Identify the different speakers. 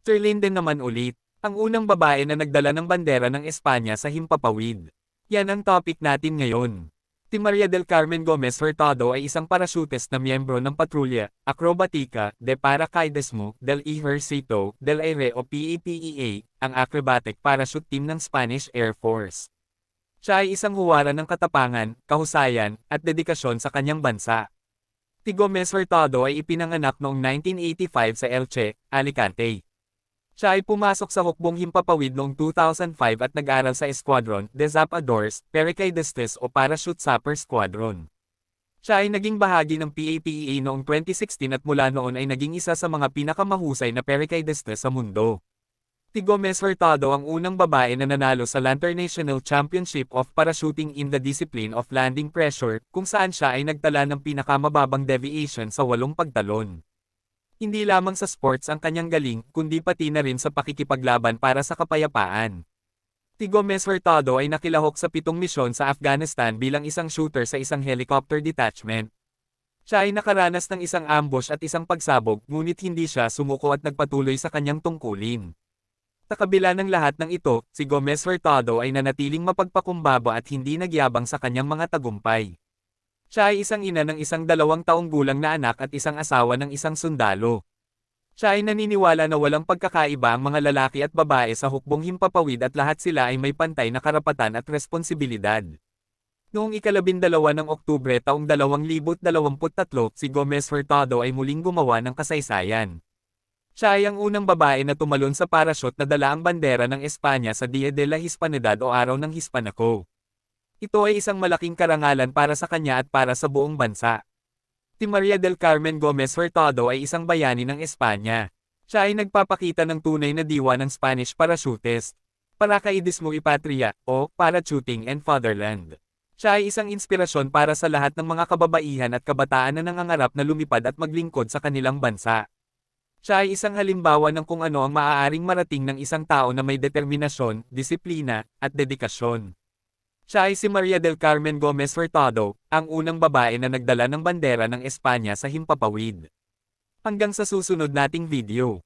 Speaker 1: Terlin din naman ulit, ang unang babae na nagdala ng bandera ng Espanya sa himpapawid. Yan ang topic natin ngayon. Si Maria del Carmen Gomez Hurtado ay isang parachutist na miyembro ng Patrulya, Acrobatica, de Paracaidismo, del Ejercito, del Aire o PEPEA, ang acrobatic parachute team ng Spanish Air Force. Siya ay isang huwaran ng katapangan, kahusayan, at dedikasyon sa kanyang bansa. Si Gomez Hurtado ay ipinanganak noong 1985 sa Elche, Alicante. Siya ay pumasok sa hukbong himpapawid noong 2005 at nag-aral sa Esquadron de Zapadores, Paracaidistas o Parachute Sapper Squadron. Siya ay naging bahagi ng PAPEA noong 2016 at mula noon ay naging isa sa mga pinakamahusay na paracaidistas sa mundo. Si Gomez Hurtado ang unang babae na nanalo sa Lanternational Championship of Parachuting in the Discipline of Landing Pressure, kung saan siya ay nagtala ng pinakamababang deviation sa walong pagtalon. Hindi lamang sa sports ang kanyang galing, kundi pati na rin sa pakikipaglaban para sa kapayapaan. Si Gomez Hurtado ay nakilahok sa pitong misyon sa Afghanistan bilang isang shooter sa isang helicopter detachment. Siya ay nakaranas ng isang ambush at isang pagsabog, ngunit hindi siya sumuko at nagpatuloy sa kanyang tungkulin. Sa kabila ng lahat ng ito, si Gomez Hurtado ay nanatiling mapagpakumbaba at hindi nagyabang sa kanyang mga tagumpay. Siya ay isang ina ng isang dalawang taong gulang na anak at isang asawa ng isang sundalo. Siya ay naniniwala na walang pagkakaiba ang mga lalaki at babae sa hukbong himpapawid at lahat sila ay may pantay na karapatan at responsibilidad. Noong ikalabindalawa ng Oktubre taong 2023, si Gomez Hurtado ay muling gumawa ng kasaysayan. Siya ay ang unang babae na tumalon sa parachute na dala ang bandera ng Espanya sa Dia de la Hispanidad o Araw ng Hispanaco. Ito ay isang malaking karangalan para sa kanya at para sa buong bansa. Si Maria del Carmen Gomez Hurtado ay isang bayani ng Espanya. Siya ay nagpapakita ng tunay na diwa ng Spanish parachutist. Paracaidismo y Patria, o Parachuting and Fatherland. Siya ay isang inspirasyon para sa lahat ng mga kababaihan at kabataan na nangangarap na lumipad at maglingkod sa kanilang bansa. Siya ay isang halimbawa ng kung ano ang maaaring marating ng isang tao na may determinasyon, disiplina, at dedikasyon. Siya ay si Maria del Carmen Gomez Hurtado, ang unang babae na nagdala ng bandera ng Espanya sa himpapawid. Hanggang sa susunod nating video.